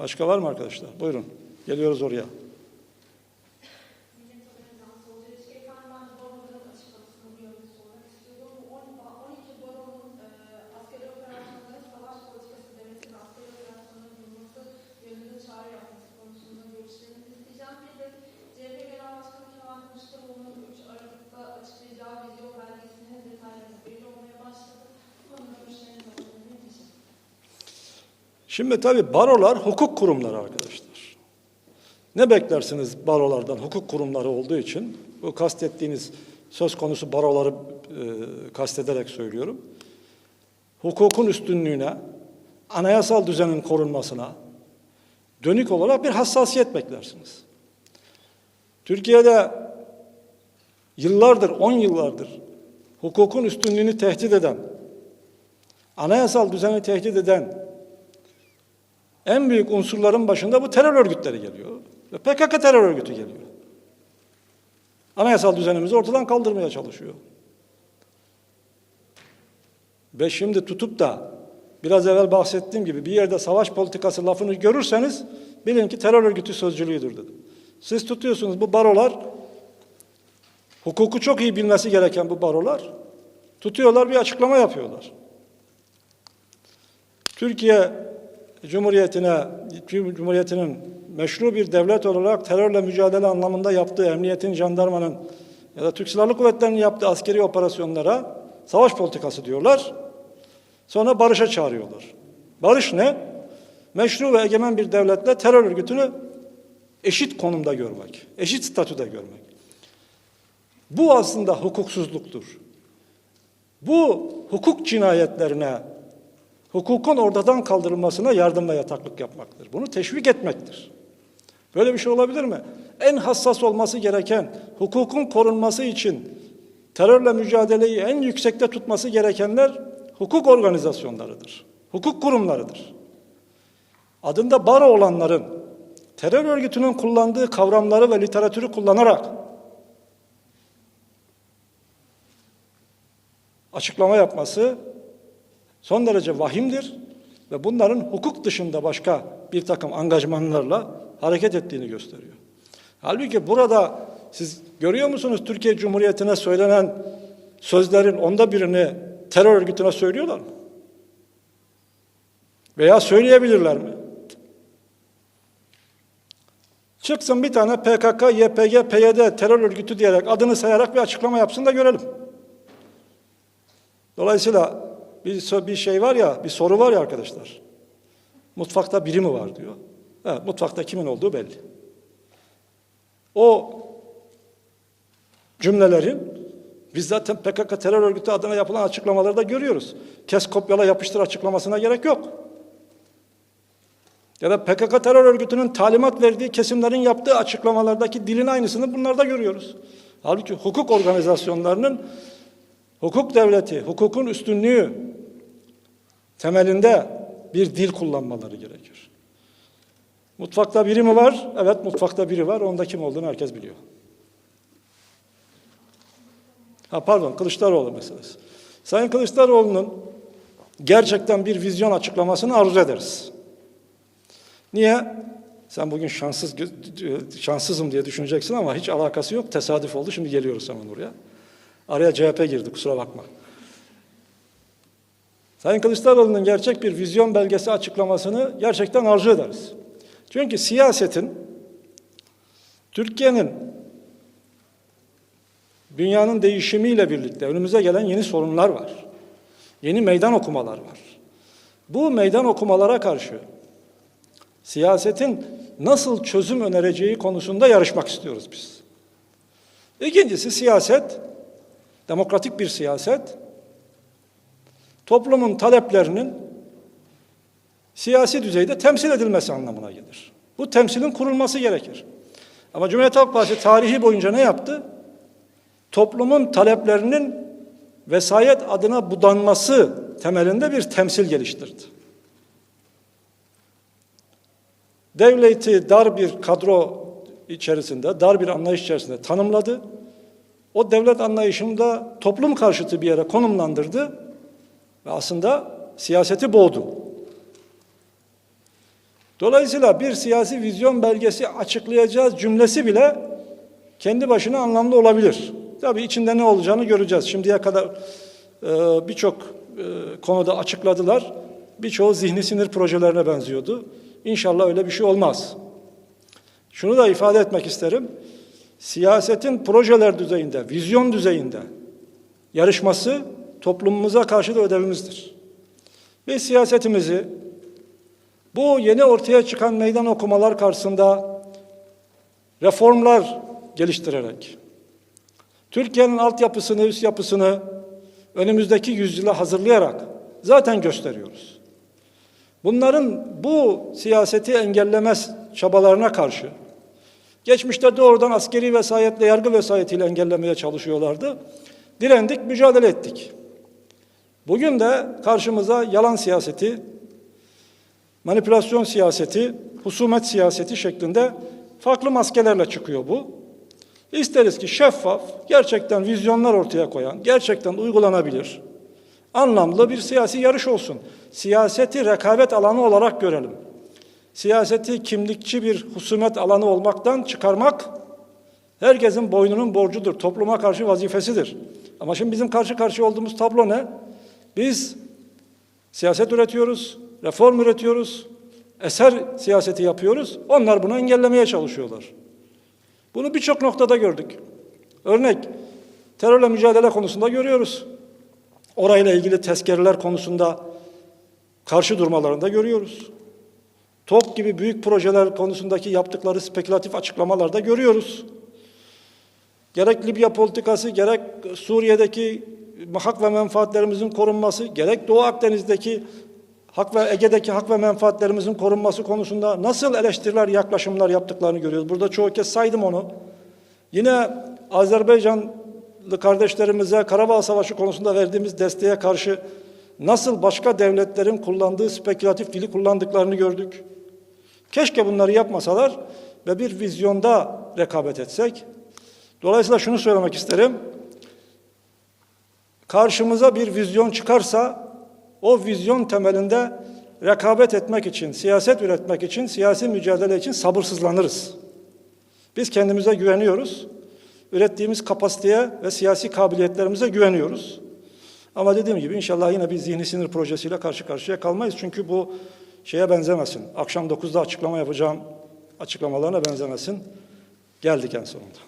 Başka var mı arkadaşlar? Buyurun. Geliyoruz oraya. Şimdi tabii barolar hukuk kurumları arkadaşlar. Ne beklersiniz barolardan hukuk kurumları olduğu için? Bu kastettiğiniz söz konusu baroları e, kastederek söylüyorum. Hukukun üstünlüğüne, anayasal düzenin korunmasına dönük olarak bir hassasiyet beklersiniz. Türkiye'de yıllardır, on yıllardır hukukun üstünlüğünü tehdit eden, anayasal düzeni tehdit eden en büyük unsurların başında bu terör örgütleri geliyor. Ve PKK terör örgütü geliyor. Anayasal düzenimizi ortadan kaldırmaya çalışıyor. Ve şimdi tutup da biraz evvel bahsettiğim gibi bir yerde savaş politikası lafını görürseniz bilin ki terör örgütü sözcülüğüdür dedim. Siz tutuyorsunuz bu barolar hukuku çok iyi bilmesi gereken bu barolar tutuyorlar bir açıklama yapıyorlar. Türkiye Cumhuriyetine, Cumhuriyetinin meşru bir devlet olarak terörle mücadele anlamında yaptığı emniyetin, jandarmanın ya da Türk Silahlı Kuvvetleri'nin yaptığı askeri operasyonlara savaş politikası diyorlar. Sonra barışa çağırıyorlar. Barış ne? Meşru ve egemen bir devletle terör örgütünü eşit konumda görmek, eşit statüde görmek. Bu aslında hukuksuzluktur. Bu hukuk cinayetlerine hukukun ortadan kaldırılmasına yardım ve yataklık yapmaktır. Bunu teşvik etmektir. Böyle bir şey olabilir mi? En hassas olması gereken, hukukun korunması için terörle mücadeleyi en yüksekte tutması gerekenler hukuk organizasyonlarıdır. Hukuk kurumlarıdır. Adında baro olanların terör örgütünün kullandığı kavramları ve literatürü kullanarak açıklama yapması son derece vahimdir ve bunların hukuk dışında başka bir takım angajmanlarla hareket ettiğini gösteriyor. Halbuki burada siz görüyor musunuz Türkiye Cumhuriyeti'ne söylenen sözlerin onda birini terör örgütüne söylüyorlar mı? Veya söyleyebilirler mi? Çıksın bir tane PKK, YPG, PYD terör örgütü diyerek adını sayarak bir açıklama yapsın da görelim. Dolayısıyla bir, bir şey var ya, bir soru var ya arkadaşlar. Mutfakta biri mi var diyor. Evet, mutfakta kimin olduğu belli. O cümlelerin biz zaten PKK terör örgütü adına yapılan açıklamaları da görüyoruz. Kes kopyala yapıştır açıklamasına gerek yok. Ya da PKK terör örgütünün talimat verdiği kesimlerin yaptığı açıklamalardaki dilin aynısını bunlarda görüyoruz. Halbuki hukuk organizasyonlarının hukuk devleti, hukukun üstünlüğü temelinde bir dil kullanmaları gerekir. Mutfakta biri mi var? Evet mutfakta biri var. Onda kim olduğunu herkes biliyor. Ha pardon Kılıçdaroğlu meselesi. Sayın Kılıçdaroğlu'nun gerçekten bir vizyon açıklamasını arzu ederiz. Niye? Sen bugün şanssız şanssızım diye düşüneceksin ama hiç alakası yok. Tesadüf oldu. Şimdi geliyoruz hemen oraya. Araya CHP girdi kusura bakma. Sayın Kılıçdaroğlu'nun gerçek bir vizyon belgesi açıklamasını gerçekten arzu ederiz. Çünkü siyasetin Türkiye'nin dünyanın değişimiyle birlikte önümüze gelen yeni sorunlar var. Yeni meydan okumalar var. Bu meydan okumalara karşı siyasetin nasıl çözüm önereceği konusunda yarışmak istiyoruz biz. İkincisi siyaset, demokratik bir siyaset, toplumun taleplerinin siyasi düzeyde temsil edilmesi anlamına gelir. Bu temsilin kurulması gerekir. Ama Cumhuriyet Halk Partisi tarihi boyunca ne yaptı? Toplumun taleplerinin vesayet adına budanması temelinde bir temsil geliştirdi. Devleti dar bir kadro içerisinde, dar bir anlayış içerisinde tanımladı. O devlet anlayışını da toplum karşıtı bir yere konumlandırdı ve aslında siyaseti boğdu. Dolayısıyla bir siyasi vizyon belgesi açıklayacağız cümlesi bile kendi başına anlamlı olabilir. Tabii içinde ne olacağını göreceğiz. Şimdiye kadar e, birçok e, konuda açıkladılar. Birçoğu zihni sinir projelerine benziyordu. İnşallah öyle bir şey olmaz. Şunu da ifade etmek isterim. Siyasetin projeler düzeyinde, vizyon düzeyinde yarışması toplumumuza karşı da ödevimizdir. Ve siyasetimizi bu yeni ortaya çıkan meydan okumalar karşısında reformlar geliştirerek, Türkiye'nin altyapısını, üst yapısını önümüzdeki yüzyıla hazırlayarak zaten gösteriyoruz. Bunların bu siyaseti engellemez çabalarına karşı, geçmişte doğrudan askeri vesayetle, yargı vesayetiyle engellemeye çalışıyorlardı. Direndik, mücadele ettik. Bugün de karşımıza yalan siyaseti, manipülasyon siyaseti, husumet siyaseti şeklinde farklı maskelerle çıkıyor bu. İsteriz ki şeffaf, gerçekten vizyonlar ortaya koyan, gerçekten uygulanabilir, anlamlı bir siyasi yarış olsun. Siyaseti rekabet alanı olarak görelim. Siyaseti kimlikçi bir husumet alanı olmaktan çıkarmak herkesin boynunun borcudur, topluma karşı vazifesidir. Ama şimdi bizim karşı karşıya olduğumuz tablo ne? Biz siyaset üretiyoruz, reform üretiyoruz, eser siyaseti yapıyoruz. Onlar bunu engellemeye çalışıyorlar. Bunu birçok noktada gördük. Örnek, terörle mücadele konusunda görüyoruz. Orayla ilgili tezkereler konusunda karşı durmalarında görüyoruz. TOP gibi büyük projeler konusundaki yaptıkları spekülatif açıklamalarda görüyoruz. Gerek Libya politikası, gerek Suriye'deki hak ve menfaatlerimizin korunması, gerek Doğu Akdeniz'deki hak ve Ege'deki hak ve menfaatlerimizin korunması konusunda nasıl eleştiriler, yaklaşımlar yaptıklarını görüyoruz. Burada çoğu kez saydım onu. Yine Azerbaycanlı kardeşlerimize Karabağ Savaşı konusunda verdiğimiz desteğe karşı nasıl başka devletlerin kullandığı spekülatif dili kullandıklarını gördük. Keşke bunları yapmasalar ve bir vizyonda rekabet etsek. Dolayısıyla şunu söylemek isterim. Karşımıza bir vizyon çıkarsa o vizyon temelinde rekabet etmek için, siyaset üretmek için, siyasi mücadele için sabırsızlanırız. Biz kendimize güveniyoruz. Ürettiğimiz kapasiteye ve siyasi kabiliyetlerimize güveniyoruz. Ama dediğim gibi inşallah yine bir zihni sinir projesiyle karşı karşıya kalmayız. Çünkü bu şeye benzemesin. Akşam 9'da açıklama yapacağım açıklamalarına benzemesin. Geldik en sonunda.